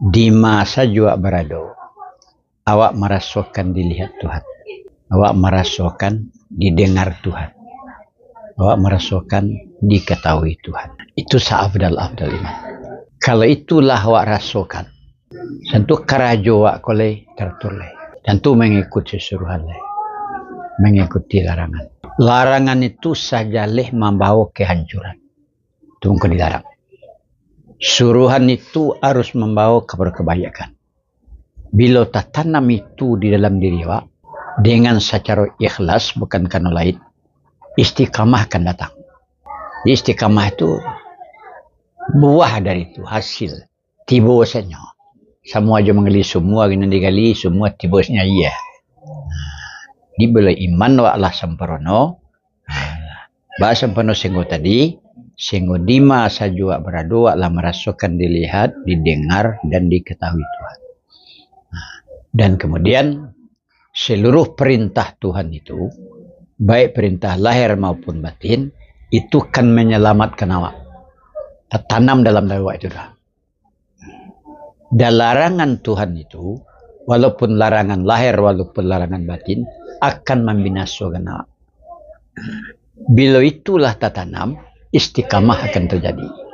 di masa jua berado awak merasakan dilihat Tuhan. Awak merasakan didengar Tuhan. Awak merasakan diketahui Tuhan. Itu saafdal afdal iman. Kalau itulah awak rasakan tentu karajo awak kole tertulai tentu mengikuti suruhan mengikuti larangan. Larangan itu saja leh membawa kehancuran. Tunggu dilarang Suruhan itu harus membawa kepada kebaikan. Bila tak tanam itu di dalam diri awak, dengan secara ikhlas bukan karena lain, istiqamah akan datang. Istiqamah itu buah dari itu, hasil. Tibusnya. Semua aja mengali semua, gini digali, semua tibusnya iya. Dibeli iman wa Allah sempurna. Bahasa sempurna singgo tadi, sehingga di masa juga berdoa lah merasakan dilihat, didengar dan diketahui Tuhan. Nah, dan kemudian seluruh perintah Tuhan itu, baik perintah lahir maupun batin, itu kan menyelamatkan awak. Tertanam dalam dakwah itu dah. Dan larangan Tuhan itu, walaupun larangan lahir, walaupun larangan batin, akan membinasakan awak. Bila itulah tertanam, istiqamah akan terjadi.